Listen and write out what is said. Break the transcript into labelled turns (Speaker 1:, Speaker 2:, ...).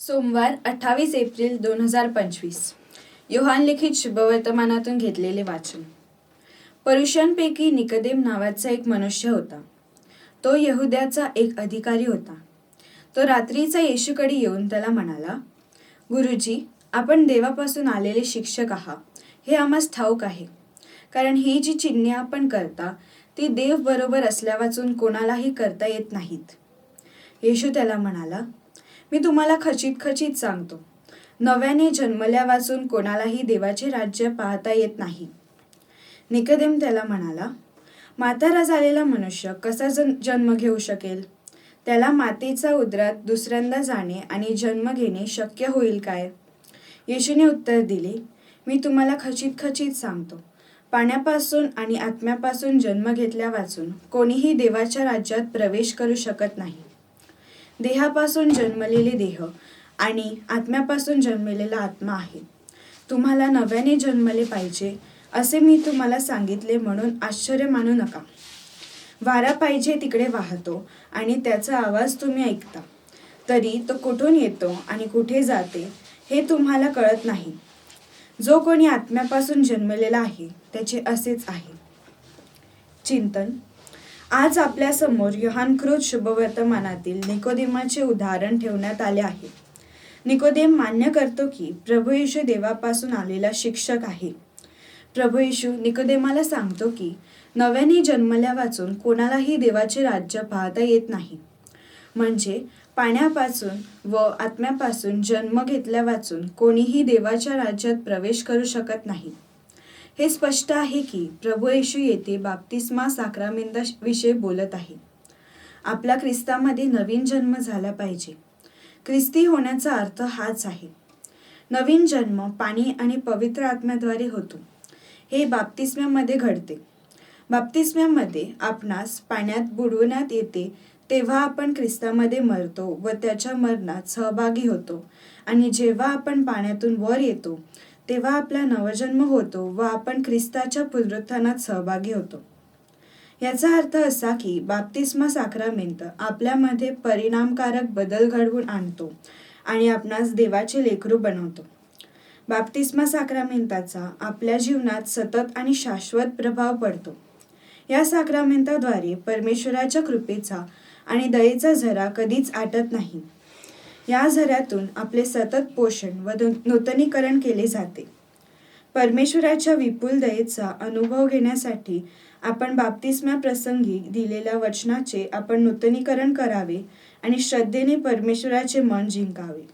Speaker 1: सोमवार अठ्ठावीस एप्रिल दोन हजार पंचवीस. योहान लिखित शुभवर्तमानातून घेतलेले वाचन. परुषांपैकी निकदेम नावाचा एक मनुष्य होता. तो यहुद्याचा एक अधिकारी होता. तो रात्रीचा येशूकडे येऊन त्याला म्हणाला गुरुजी आपण देवापासून आलेले शिक्षक आहात. हे आम्हास ठाऊक आहे. कारण ही जी चिन्हे आपण करता ती देव बरोबर असल्या वाचून कोणालाही करता येत नाहीत. येशू त्याला म्हणाला मी तुम्हाला खचित खचित सांगतो. नव्याने जन्मल्या वाचून कोणालाही देवाचे राज्य पाहता येत नाही. निकदेम त्याला म्हणाला म्हातारा झालेला मनुष्य कसा जन जन्म घेऊ शकेल? त्याला मातेचा उदरात दुसऱ्यांदा जाणे आणि जन्म घेणे शक्य होईल काय? येशूने उत्तर दिले मी तुम्हाला खचित खचित सांगतो. पाण्यापासून आणि आत्म्यापासून जन्म घेतल्या वाचून कोणीही देवाच्या राज्यात प्रवेश करू शकत नाही. देहापासून जन्मलेले देह आणि आत्म्यापासून जन्मलेला आत्मा आहे. तुम्हाला नव्याने जन्मले पाहिजे असे मी तुम्हाला सांगितले म्हणून आश्चर्य मानू नका. वारा पाहिजे तिकडे वाहतो आणि त्याचा आवाज तुम्ही ऐकता. तरी तो कुठून येतो आणि कुठे जाते हे तुम्हाला कळत नाही. जो कोणी आत्म्यापासून जन्मलेला आहे त्याचे असेच आहे. चिंतन आज आपल्यासमोर समोर शुभवर्तमानातील निकोदेमाचे उदाहरण ठेवण्यात आले आहे. निकोदेम मान्य करतो की प्रभू येशू देवापासून आलेला शिक्षक आहे. प्रभू येशू निकोदेमाला सांगतो की नव्याने जन्मल्या वाचून कोणालाही देवाचे राज्य पाहता येत नाही. म्हणजे पाण्यापासून व आत्म्यापासून जन्म घेतल्या वाचून कोणीही देवाच्या राज्यात प्रवेश करू शकत नाही. हे स्पष्ट आहे की प्रभू येशू येथे बाप्तिस्मा साक्रामेंताविषयी बोलत आहे. आपला ख्रिस्तामध्ये नवीन जन्म झाला पाहिजे. ख्रिस्ती होण्याचा अर्थ हाच आहे. नवीन जन्म पाणी आणि पवित्र आत्म्याद्वारे होतो. हे बाप्तिस्म्यामध्ये घडते. बाप्तिस्म्यामध्ये आपणास पाण्यात बुडवण्यात येते तेव्हा आपण ख्रिस्तामध्ये मरतो व त्याच्या मरणात सहभागी होतो आणि जेव्हा आपण पाण्यातून वर येतो तेव्हा आपला नवजन्म होतो व आपण ख्रिस्ताच्या पुनरुत्थानात सहभागी होतो. याचा अर्थ असा की बाप्तिस्मा साक्रामेंत आपल्यामध्ये परिणामकारक बदल घडवून आणतो आणि आपणास देवाचे लेकरू बनवतो. बाप्तिस्मा साक्रामेंताचा आपल्या जीवनात सतत आणि शाश्वत प्रभाव पडतो. या साक्रामेंताद्वारे परमेश्वराच्या कृपेचा आणि दयेचा झरा कधीच आटत नाही. या झऱ्यातून आपले सतत पोषण व नूतनीकरण केले जाते. परमेश्वराच्या विपुल दयेचा अनुभव घेण्यासाठी आपण बाप्तिस्म्या प्रसंगी दिलेल्या वचनाचे आपण नूतनीकरण करावे आणि श्रद्धेने परमेश्वराचे मन जिंकावे.